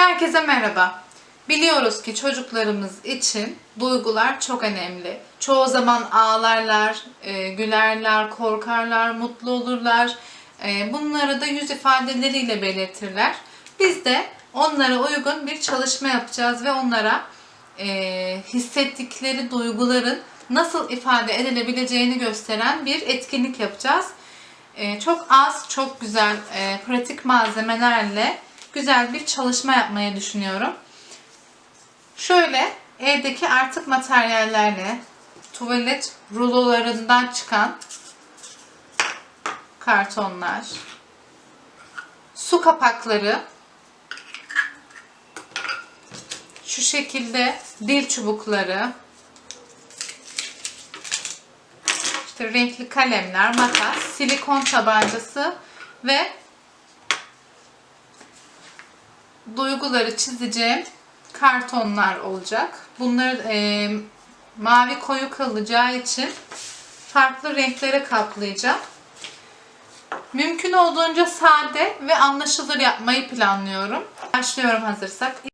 Herkese merhaba. Biliyoruz ki çocuklarımız için duygular çok önemli. Çoğu zaman ağlarlar, e, gülerler, korkarlar, mutlu olurlar. E, bunları da yüz ifadeleriyle belirtirler. Biz de onlara uygun bir çalışma yapacağız ve onlara e, hissettikleri duyguların nasıl ifade edilebileceğini gösteren bir etkinlik yapacağız. Çok az, çok güzel, pratik malzemelerle güzel bir çalışma yapmayı düşünüyorum. Şöyle evdeki artık materyallerle tuvalet rulolarından çıkan kartonlar, su kapakları, şu şekilde dil çubukları, işte renkli kalemler, makas, silikon tabancası ve duyguları çizeceğim kartonlar olacak. Bunları e, mavi koyu kalacağı için farklı renklere kaplayacağım. Mümkün olduğunca sade ve anlaşılır yapmayı planlıyorum. Başlıyorum hazırsak.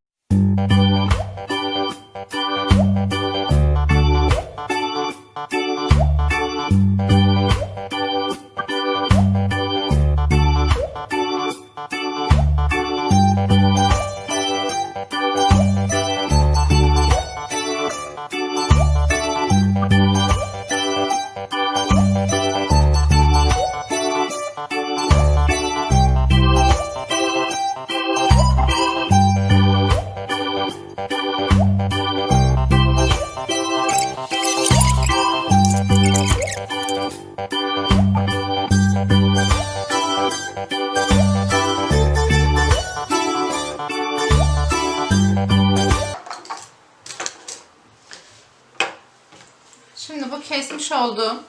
Şimdi bu kesmiş olduğum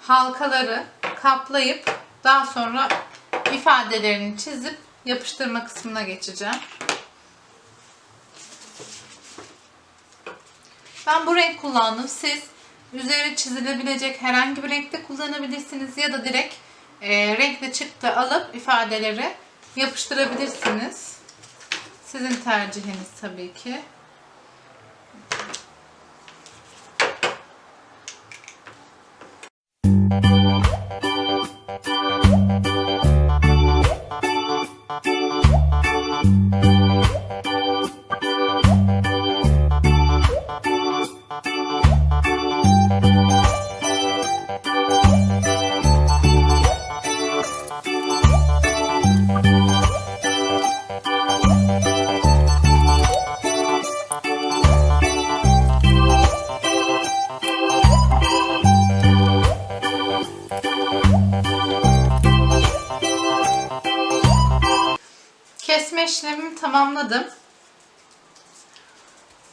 halkaları kaplayıp daha sonra ifadelerini çizip yapıştırma kısmına geçeceğim. Ben bu renk kullandım. Siz üzeri çizilebilecek herhangi bir renkte kullanabilirsiniz ya da direkt e, renkli çıktı alıp ifadeleri yapıştırabilirsiniz. Sizin tercihiniz tabii ki. Kesme işlemimi tamamladım.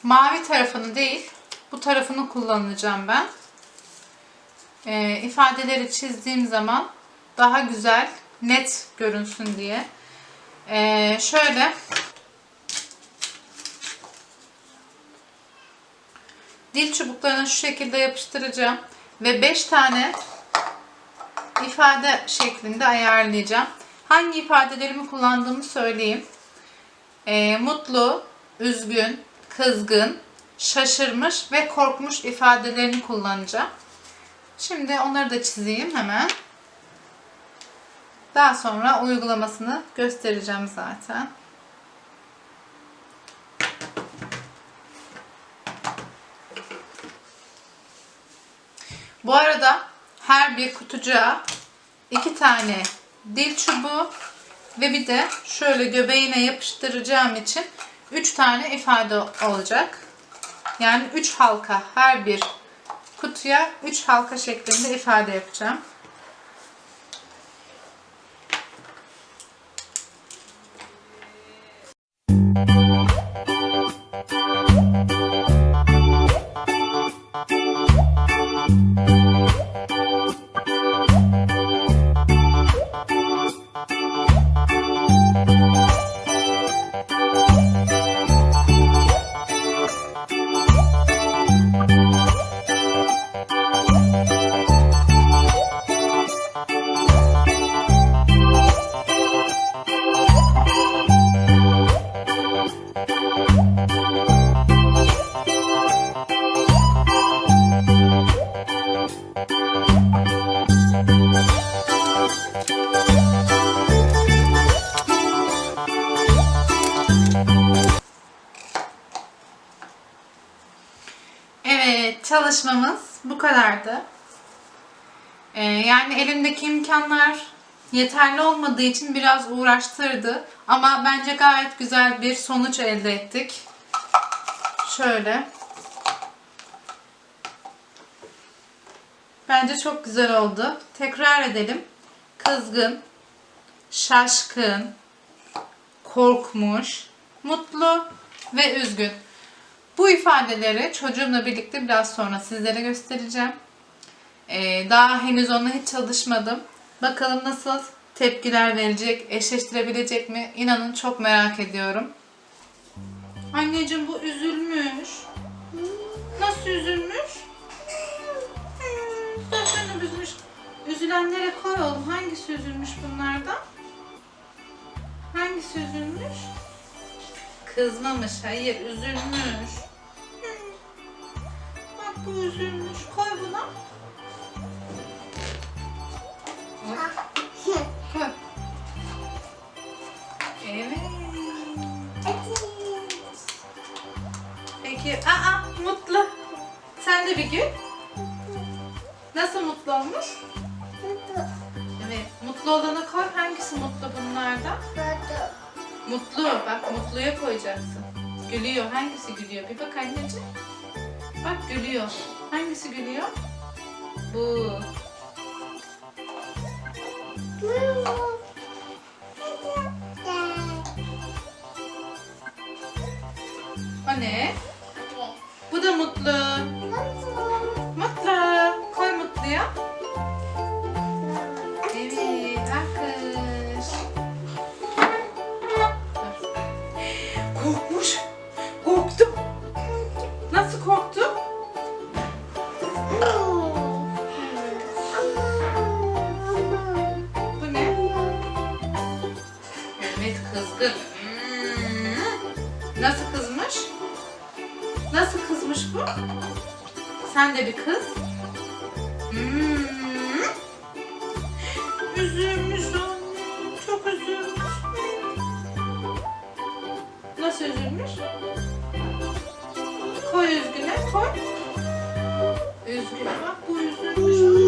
Mavi tarafını değil, bu tarafını kullanacağım ben. Ee, ifadeleri çizdiğim zaman daha güzel, net görünsün diye. Ee, şöyle dil çubuklarını şu şekilde yapıştıracağım ve 5 tane ifade şeklinde ayarlayacağım. Hangi ifadelerimi kullandığımı söyleyeyim. Ee, mutlu, üzgün, kızgın, şaşırmış ve korkmuş ifadelerini kullanacağım. Şimdi onları da çizeyim hemen. Daha sonra uygulamasını göstereceğim zaten. Bu arada her bir kutucuğa iki tane dil çubuğu ve bir de şöyle göbeğine yapıştıracağım için 3 tane ifade olacak. Yani 3 halka her bir kutuya 3 halka şeklinde ifade yapacağım. Müzik Evet, çalışmamız bu kadardı. Ee, yani elimdeki imkanlar yeterli olmadığı için biraz uğraştırdı. Ama bence gayet güzel bir sonuç elde ettik. Şöyle. Bence çok güzel oldu. Tekrar edelim. Kızgın, şaşkın, korkmuş, mutlu ve üzgün. Bu ifadeleri çocuğumla birlikte biraz sonra sizlere göstereceğim. Ee, daha henüz onunla hiç çalışmadım. Bakalım nasıl tepkiler verecek, eşleştirebilecek mi? İnanın çok merak ediyorum. Anneciğim bu üzülmüş. Nasıl üzülmüş? Saçlarını büzmüş. Üzülenlere koy oğlum. Hangisi üzülmüş bunlardan? Hangisi üzülmüş? Kızmamış. Hayır, üzülmüş. Bak bu üzülmüş. Koy buna. Evet. Peki. Aa, mutlu. Sen de bir gül. Nasıl mutlu olmuş? Evet. Mutlu olanı koy. Hangisi mutlu bunlardan? Mutlu. Bak mutluya koyacaksın. Gülüyor. Hangisi gülüyor? Bir bak anneciğim. Bak gülüyor. Hangisi gülüyor? Bu. O ne? Bu da mutlu. Mutlu. Koy mutluya. Evet. Alkış. Korkmuş. Nasıl kızmış bu? Sen de bir kız. Hmm. Üzülmüş anne. Çok üzülmüş. Nasıl üzülmüş? Koy üzgüne koy. Üzgün bak bu üzülmüş.